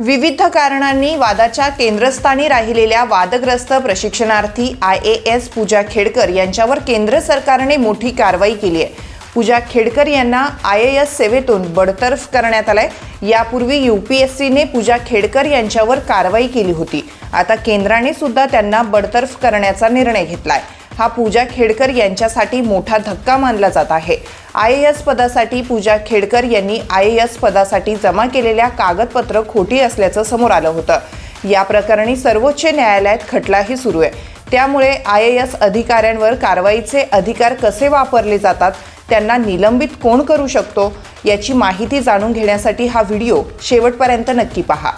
विविध कारणांनी वादाच्या केंद्रस्थानी राहिलेल्या वादग्रस्त प्रशिक्षणार्थी I A S Puja Khedkar यांच्यावर केंद्र सरकारने मोठी कारवाई केली आहे. पूजा खेडकर यांना आय ए एस सेवेतून बडतर्फ करण्यात आलंय. यापूर्वी यू पी एस सीने पूजा खेडकर यांच्यावर कारवाई केली होती. आता केंद्राने सुद्धा त्यांना बडतर्फ करण्याचा निर्णय घेतलाय. हा पूजा खेडकर यांच्यासाठी मोठा धक्का मानला जात आहे. आय ए एस पदासाठी पूजा खेडकर यांनी आय ए एस पदासाठी जमा केलेल्या कागदपत्र खोटी असल्याचं समोर आलं होतं. या प्रकरणी सर्वोच्च न्यायालयात खटलाही सुरू आहे. त्यामुळे आय ए एस अधिकाऱ्यांवर कारवाईचे अधिकार कसे वापरले जातात त्यांना निलंबित कोण करू शकतो याची माहिती जाणून घेण्यासाठी हा व्हिडिओ शेवटपर्यंत नक्की पहा.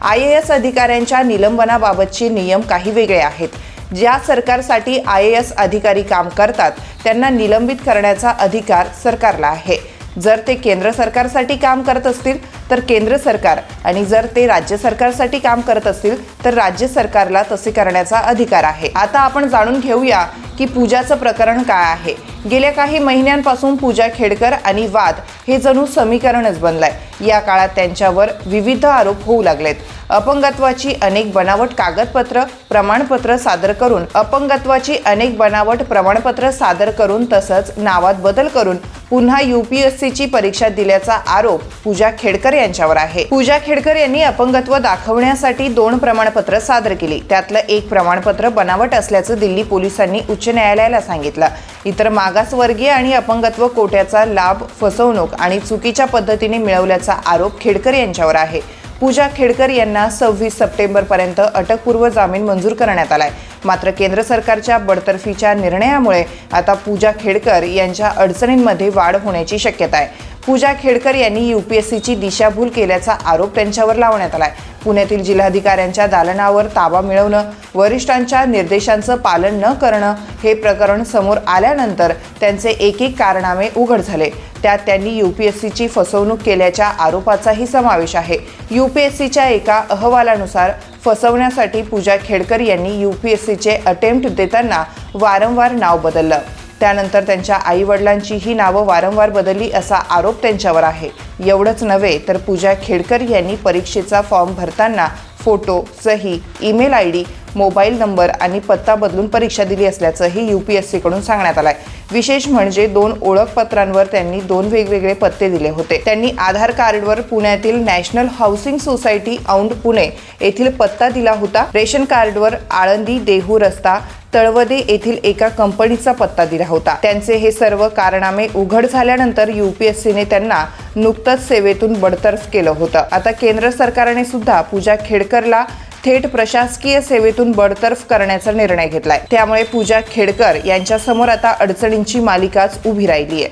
आय ए एस अधिकाऱ्यांच्या निलंबनाबाबतचे नियम काही वेगळे आहेत. ज्या सरकारसाठी आय ए एस अधिकारी काम करतात त्यांना निलंबित करण्याचा अधिकार सरकारला आहे. जर ते केंद्र सरकारसाठी काम करत असतील तर केंद्र सरकार आणि जर ते राज्य सरकारसाठी काम करत असतील तर राज्य सरकारला तसे करण्याचा अधिकार आहे. आता आपण जाणून घेऊया की पूजाचं प्रकरण काय आहे. गेल्या काही महिन्यांपासून पूजा खेडकर आणि वाद हे जणू समीकरणच बनलंय. या काळात त्यांच्यावर विविध आरोप होऊ लागलेत. अपंगत्वाची अनेक बनावट कागदपत्र प्रमाणपत्र सादर करून अपंगत्वाची अनेक बनावट प्रमाणपत्र सादर करून तसंच नावात बदल करून पुन्हा युपीएससीची परीक्षा दिल्याचा आरोप पूजा खेडकर यांच्यावर आहे. पूजा खेडकर यांनी अपंगत्व दाखवण्यासाठी दोन प्रमाणपत्र सादर केली. त्यातलं एक प्रमाणपत्र बनावट असल्याचं दिल्ली पोलिसांनी उच्च न्यायालयाला सांगितलं. इतर मागासवर्गीय आणि अपंगत्व कोट्याचा लाभ फसवणूक आणि चुकीच्या पद्धतीने मिळवल्याचा आरोप खेडकर यांच्यावर आहे. पूजा खेडकर यांना सव्वीस सप्टेंबरपर्यंत अटकपूर्व जामीन मंजूर करण्यात आलाय. मात्र केंद्र सरकारच्या बडतर्फीच्या निर्णयामुळे आता पूजा खेडकर यांच्या अडचणींमध्ये वाढ होण्याची शक्यता आहे. पूजा खेडकर यांनी यूपीएससीची दिशाभूल केल्याचा आरोप त्यांच्यावर लावण्यात आलाय. पुण्यातील जिल्हाधिकाऱ्यांच्या दालनावर ताबा मिळवणं वरिष्ठांच्या निर्देशांचं पालन न करणं हे प्रकरण समोर आल्यानंतर त्यांचे एक एक कारनामे उघड झाले. त्यात त्यांनी युपीएससीची फसवणूक केल्याच्या आरोपाचाही समावेश आहे. युपीएससीच्या एका अहवालानुसार फसवण्यासाठी पूजा खेडकर यांनी युपीएससीचे अटेम्प्ट देताना वारंवार नाव बदललं. त्यानंतर त्यांच्या आईवडिलांची ही नावं वारंवार बदलली असा आरोप त्यांच्यावर आहे. एवढंच नव्हे तर पूजा खेडकर यांनी परीक्षेचा फॉर्म भरताना फोटो सही email I D mobile number आणि पत्ता बदलून परीक्षा दिली असल्याचंही यू पी एस सीकडून सांगण्यात आलंय. विशेष म्हणजे दोन ओळखपत्रांवर त्यांनी दोन वेगवेगळे पत्ते दिले होते. त्यांनी आधार कार्डवर पुण्यातील National Housing Society Aundh Pune येथील पत्ता दिला होता. रेशन कार्डवर आळंदी देहू रस्ता तळवदे येथील एका कंपनीचा पत्ता दिला होता. त्यांचे हे सर्व कारनामे उघड झाल्यानंतर युपीएससीने त्यांना नुकतंच सेवेतून बडतर्फ केलं होतं. आता केंद्र सरकारने सुद्धा पूजा खेडकरला थेट प्रशासकीय सेवेतून बडतर्फ करण्याचा निर्णय घेतलाय. त्यामुळे पूजा खेडकर यांच्यासमोर आता अडचणींची मालिकाच उभी राहिली आहे